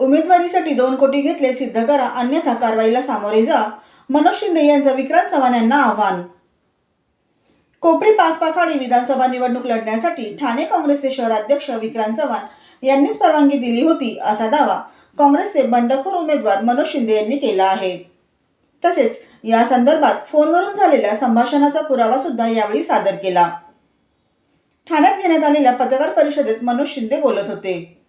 उमेदवारीसाठी दोन कोटी घेतले सिद्ध करा अन्यथा कारवाईला सामोरे जा. मनोज शिंदे यांचं विक्रांत चव्हाण यांना आव्हान. कोपरी पाचपाखाडी विधानसभा निवडणूक लढण्यासाठी ठाणे काँग्रेसचे शहराध्यक्ष विक्रांत चव्हाण यांनीच परवानगी दिली होती असा दावा काँग्रेसचे बंडखोर उमेदवार मनोज शिंदे यांनी केला आहे. तसेच या संदर्भात फोनवरून झालेल्या संभाषणाचा पुरावा सुद्धा यावेळी सादर केला. ठाण्यात घेण्यात आलेल्या पत्रकार परिषदेत मनोज शिंदे बोलत होते.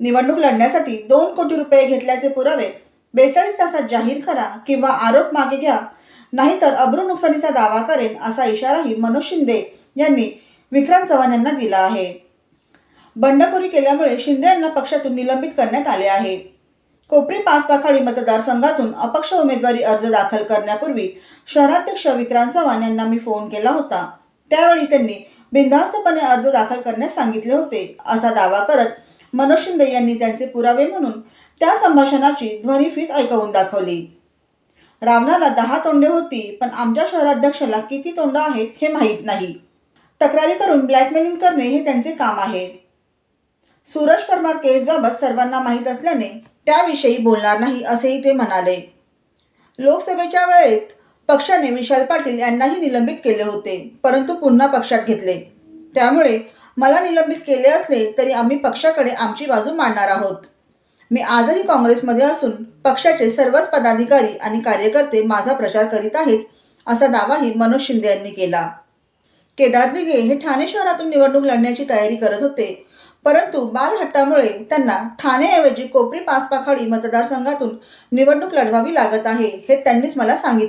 निवडणूक लढण्यासाठी दोन कोटी रुपये घेतल्याचे पुरावे बेचाळीस तासात जाहीर करा किंवा आरोप मागे घ्या नाहीतर अब्रू नुकसानीचा दावा करेन असा इशाराही मनोज शिंदे यांनी विक्रांत चव्हाण यांना दिला आहे. बंडखोरी केल्यामुळे शिंदे यांना पक्षातून निलंबित करण्यात आले आहे. कोपरी पाचपाखाडी मतदारसंघातून अपक्ष उमेदवारी अर्ज दाखल करण्यापूर्वी शहराध्यक्ष विक्रांत चव्हाण यांना मी फोन केला होता. त्यावेळी त्यांनी बिनधास्तपणे अर्ज दाखल करण्यास सांगितले होते असा दावा करत मनोज शिंदे यांनी त्यांचे पुरावे म्हणून त्या संभाषणाची ध्वनिफीत ऐकवून दाखवली. रावणाला दहा तोंडे होती पण आमच्या शहराध्यक्षाला किती तोंड आहेत हे माहीत नाही. तक्रारी करून ब्लॅकमेलिंग करणे हे त्यांचे काम आहे. सूरज परमार केसबाबत सर्वांना माहीत असल्याने त्याविषयी बोलणार नाही असेही ते म्हणाले. लोकसभेच्या वेळेत पक्षाने विशाल पाटील यांनाही निलंबित केले होते परंतु पुन्हा पक्षात घेतले. त्यामुळे मला निलंबित केले असले तरी आम्ही पक्षाकडे आमची बाजू मांडणार आहोत. मी आजही काँग्रेसमध्ये असून पक्षाचे सर्वच पदाधिकारी आणि कार्यकर्ते माझा प्रचार करीत आहेत असा दावाही मनोज शिंदे यांनी केला. केदार दिघे हे ठाणे शहरातून निवडणूक लढण्याची तयारी करत होते परंतु बालहट्टामुळे त्यांना ठाणेऐवजी कोपरी पाचपाखाडी मतदारसंघातून निवडणूक लढवावी लागत आहे हे त्यांनीच मला सांगितले.